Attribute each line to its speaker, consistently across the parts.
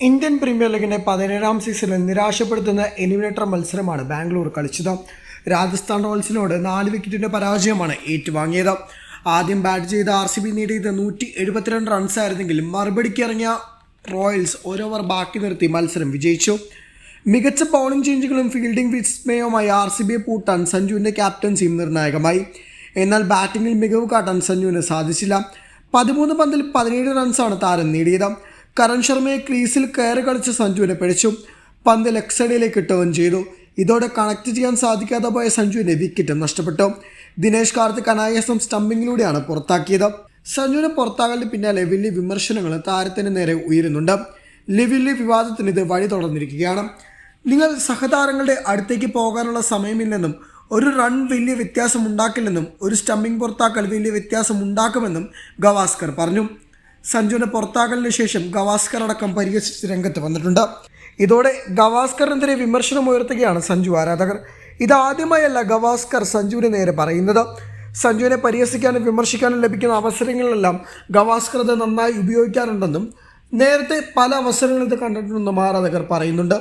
Speaker 1: Indian premier ലീഗിന്റെ പതിനേഴാം സീസണിൽ നിരാശപ്പെടുത്തുന്ന എലിമിനേറ്റർ മത്സരമാണ് ബാംഗ്ലൂർ കളിച്ചത്. രാജസ്ഥാൻ റോയൽസിനോട് നാല് വിക്കറ്റിന്റെ പരാജയമാണ് ഏറ്റുവാങ്ങിയത്. ആദ്യം ബാറ്റ് ചെയ്ത ആർ സി ബി നേടിയത് നൂറ്റി എഴുപത്തിരണ്ട് റൺസായിരുന്നെങ്കിലും മറുപടിക്ക് ഇറങ്ങിയ റോയൽസ് ഓരോവർ ബാക്കി നിർത്തി മത്സരം വിജയിച്ചു. മികച്ച ബൗളിംഗ് ചേഞ്ചുകളും ഫീൽഡിംഗ് വിസ്മയവുമായി ആർ സി ബിയെ പൂട്ടാൻ സഞ്ജുവിന്റെ ക്യാപ്റ്റൻസിയും നിർണായകമായി. എന്നാൽ ബാറ്റിങ്ങിൽ മികവ് കാട്ടാൻ സഞ്ജുവിന് സാധിച്ചില്ല. പതിമൂന്ന് പന്തിൽ പതിനേഴ് റൺസാണ് താരം നേടിയത്. കരൺ ശർമ്മയെ ക്രീസിൽ കയറി കളിച്ച് സഞ്ജുവിനെ പിടിച്ചു. പന്ത് ലെഗ് സൈഡിലേക്ക് ചെയ്തു. ഇതോടെ കണക്ട് ചെയ്യാൻ സാധിക്കാതെ പോയ സഞ്ജുവിന്റെ വിക്കറ്റും നഷ്ടപ്പെട്ടു. ദിനേശ് കാർത്തിക് അനായാസം സ്റ്റംപിങ്ങിലൂടെയാണ് പുറത്താക്കിയത്. സഞ്ജുവിനെ പുറത്താകലിന് പിന്നാലെ വലിയ വിമർശനങ്ങൾ താരത്തിന് നേരെ ഉയരുന്നുണ്ട്. ലിവില്ലി വിവാദത്തിന് ഇത് വഴി തുടർന്നിരിക്കുകയാണ് നിങ്ങൾ സഹതാരങ്ങളുടെ അടുത്തേക്ക് പോകാനുള്ള സമയമില്ലെന്നും ഒരു റൺ വലിയ വ്യത്യാസം ഉണ്ടാക്കില്ലെന്നും ഒരു സ്റ്റമ്പിംഗ് പുറത്താക്കൽ വലിയ വ്യത്യാസം ഉണ്ടാക്കുമെന്നും ഗവാസ്കർ പറഞ്ഞു. സഞ്ജുവിനെ പുറത്താക്കലിന് ശേഷം ഗവാസ്കർ അടക്കം പരിഹസിച്ച് രംഗത്ത് വന്നിട്ടുണ്ട്. ഇതോടെ ഗവാസ്കറിനെതിരെ വിമർശനം ഉയർത്തുകയാണ് സഞ്ജു ആരാധകർ. ഇതാദ്യമായല്ല ഗവാസ്കർ സഞ്ജുവിന് നേരെ പറയുന്നത്. സഞ്ജുവിനെ പരിഹസിക്കാനും വിമർശിക്കാനും ലഭിക്കുന്ന അവസരങ്ങളിലെല്ലാം ഗവാസ്കർ അത് നന്നായി ഉപയോഗിക്കാറുണ്ടെന്നും നേരത്തെ പല അവസരങ്ങളിൽ ഇത് കണ്ടിട്ടുണ്ടെന്നും ആരാധകർ പറയുന്നുണ്ട്.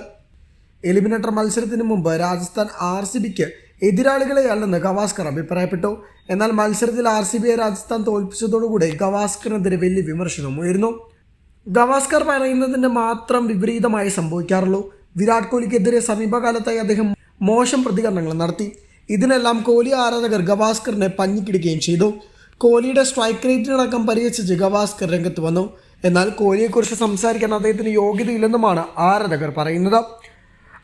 Speaker 1: എലിമിനേറ്റർ മത്സരത്തിന് മുമ്പ് രാജസ്ഥാൻ ആർ സി ബിക്ക് എതിരാളികളെയല്ലെന്ന് ഗവാസ്കർ അഭിപ്രായപ്പെട്ടു. എന്നാൽ മത്സരത്തിൽ ആർ സി ബിയെ രാജസ്ഥാൻ തോൽപ്പിച്ചതോടുകൂടി ഗവാസ്കറിനെതിരെ വലിയ വിമർശനം ഉയർന്നു ഗവാസ്കർ പറയുന്നതിന്റെ മാത്രം വിപരീതമായി സംഭവിക്കാറുള്ളൂ. വിരാട് കോഹ്ലിക്കെതിരെ സമീപകാലത്തായി അദ്ദേഹം മോശം പ്രതികരണങ്ങൾ നടത്തി. ഇതിനെല്ലാം കോഹ്ലി ആരാധകർ ഗവാസ്കറിനെ പഞ്ഞിക്കിടുകയും ചെയ്തു. കോഹ്ലിയുടെ സ്ട്രൈക്ക് റേറ്റിനടക്കം പരിഹസിച്ച് ഗവാസ്കർ രംഗത്ത് വന്നു. എന്നാൽ കോഹ്ലിയെക്കുറിച്ച് സംസാരിക്കാൻ അദ്ദേഹത്തിന് യോഗ്യതയില്ലെന്നുമാണ് ആരാധകർ പറയുന്നത്.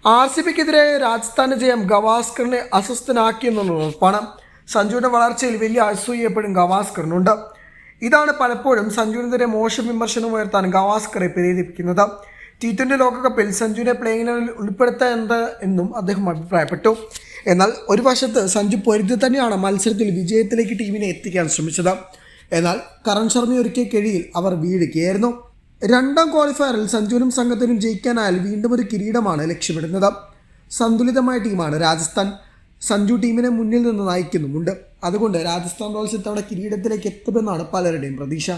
Speaker 1: ആർ സി ബിക്കെതിരെ രാജസ്ഥാന്റെ ജയം ഗവാസ്കറിനെ അസ്വസ്ഥനാക്കിയെന്നുള്ള ഉറപ്പാണ് സഞ്ജുവിന്റെ വളർച്ചയിൽ വലിയ അസൂയ എപ്പോഴും ഗവാസ്കറിനുണ്ട്. ഇതാണ് പലപ്പോഴും സഞ്ജുവിനെതിരെ മോശം വിമർശനം ഉയർത്താൻ ഗവാസ്കറെ പ്രേരിപ്പിക്കുന്നത്. ടി ട്വന്റി ലോകകപ്പിൽ സഞ്ജുവിനെ പ്ലേയിങ്ങിൽ ഉൾപ്പെടുത്തേണ്ടത് എന്നും അദ്ദേഹം അഭിപ്രായപ്പെട്ടു. എന്നാൽ ഒരു വശത്ത് സഞ്ജു പൊരുതി തന്നെയാണ് മത്സരത്തിൽ വിജയത്തിലേക്ക് ടീമിനെ എത്തിക്കാൻ ശ്രമിച്ചത്. എന്നാൽ കരൺ ശർമ്മ ഒരുക്കിയ കെഴിയിൽ അവർ വീഴുകയായിരുന്നു. രണ്ടാം ക്വാളിഫയറിൽ സഞ്ജുവിനും സംഘത്തിനും ജയിക്കാനായാൽ വീണ്ടും ഒരു കിരീടമാണ് ലക്ഷ്യമിടുന്നത്. സന്തുലിതമായ ടീമാണ് രാജസ്ഥാൻ. സഞ്ജു ടീമിനെ മുന്നിൽ നിന്ന് നയിക്കുന്നുമുണ്ട്. അതുകൊണ്ട് രാജസ്ഥാൻ റോയൽസ് ഇത്തവണ കിരീടത്തിലേക്ക് എത്തുമെന്നാണ് പലരുടെയും പ്രതീക്ഷ.